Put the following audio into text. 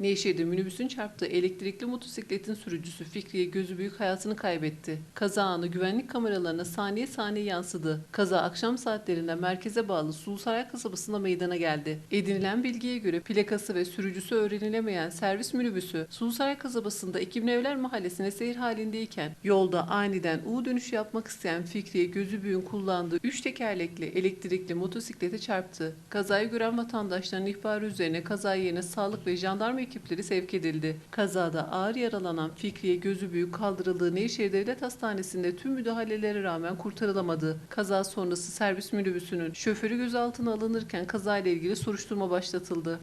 Nevşehir'de minibüsün çarptığı elektrikli motosikletin sürücüsü Fikriye Gözübüyük hayatını kaybetti. Kaza anı güvenlik kameralarına saniye saniye yansıdı. Kaza akşam saatlerinde merkeze bağlı Sulusaray kasabasında meydana geldi. Edinilen bilgiye göre plakası ve sürücüsü öğrenilemeyen servis minibüsü Sulusaray kasabasında Ekim Evler mahallesine seyir halindeyken yolda aniden U dönüşü yapmak isteyen Fikriye Gözübüyük'ün kullandığı 3 tekerlekli elektrikli motosiklete çarptı. Kazayı gören vatandaşların ihbarı üzerine kaza yerine sağlık ve jandarma ekipleri sevk edildi. Kazada ağır yaralanan Fikriye Gözübüyük kaldırıldığı Nevşehir Devlet Hastanesi'nde tüm müdahalelere rağmen kurtarılamadı. Kaza sonrası servis minibüsünün şoförü gözaltına alınırken kazayla ilgili soruşturma başlatıldı.